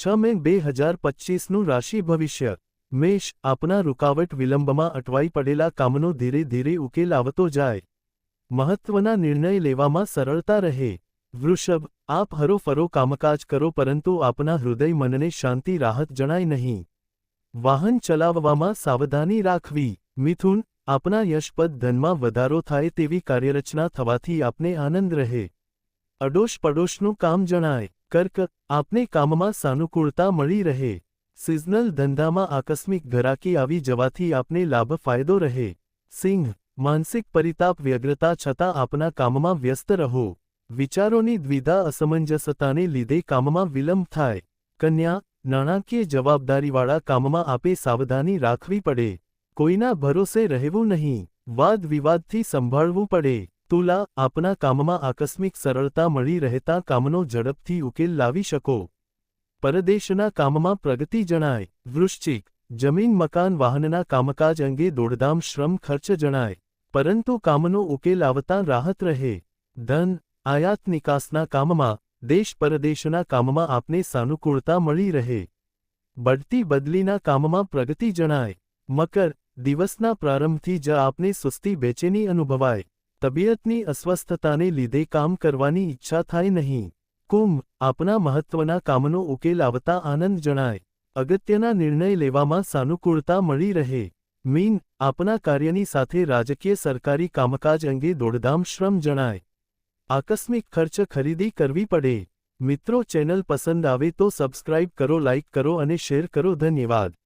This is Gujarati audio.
છ મે બે હજાર પચીસનું રાશિ ભવિષ્ય. મેષ આપના રૂકાવટ વિલંબમાં અટવાઈ પડેલા કામનો ધીરે ધીરે ઉકેલ આવતો જાય. મહત્વના નિર્ણય લેવામાં સરળતા રહે. વૃષભ, આપ હરોફરો કામકાજ કરો પરંતુ આપના હૃદય મનને શાંતિ રાહત જણાય નહીં. વાહન ચલાવવામાં સાવધાની રાખવી. મિથુન, આપના યશપદ ધનમાં વધારો થાય તેવી કાર્યરચના થવાથી આપને આનંદ રહે. અડોશ પડોશનું કામ જણાય. કર્ક, આપને કામમાં સાનુકૂળતા મળી રહે. સિઝનલ ધંધામાં આકસ્મિક ઘરાકી આવી જવાથી આપને લાભ ફાયદો રહે. સિંહ, માનસિક પરિતાપ વ્યગ્રતા છતાં આપના કામમાં વ્યસ્ત રહો. વિચારોની દ્વિધા અસમંજસતાને લીધે કામમાં વિલંબ થાય. કન્યા, નાણાકીય જવાબદારીવાળા કામમાં આપે સાવધાની રાખવી પડે. કોઈના ભરોસે રહેવું નહીં. વાદ વિવાદથી સંભાળવું પડે. તુલા, આપના કામમાં આકસ્મિક સરળતા મળી રહેતા કામનો ઝડપથી ઉકેલ લાવી શકો. પરદેશના કામમાં પ્રગતિ જણાય. વૃશ્ચિક. જમીન, મકાન, વાહનના કામકાજ અંગે દોડધામ, શ્રમ, ખર્ચ જણાય. પરંતુ કામનો ઉકેલ આવતા રાહત રહે. ધન, આયાત નિકાસના કામમાં, દેશ પરદેશના કામમાં આપને સાનુકૂળતા મળી રહે. બઢતી બદલીના કામમાં પ્રગતિ જણાય. મકર. દિવસના પ્રારંભથી જ આપને સુસ્તી બેચેની અનુભવાય. તબિયતની અસ્વસ્થતાને લીધે કામ કરવાની ઈચ્છા થાય નહીં. કુંભ, આપના મહત્વના કામનો ઉકેલ આવતા આનંદ જણાય. અગત્યના નિર્ણય લેવામાં સાનુકૂળતા મળી રહે. મીન, આપના કાર્યની સાથે રાજકીય સરકારી કામકાજ અંગે દોડધામ શ્રમ જણાય. આકસ્મિક ખર્ચ ખરીદી કરવી પડે. મિત્રો ચેનલ પસંદ આવે તો સબસ્ક્રાઇબ કરો, લાઇક કરો અને શેર કરો. ધન્યવાદ.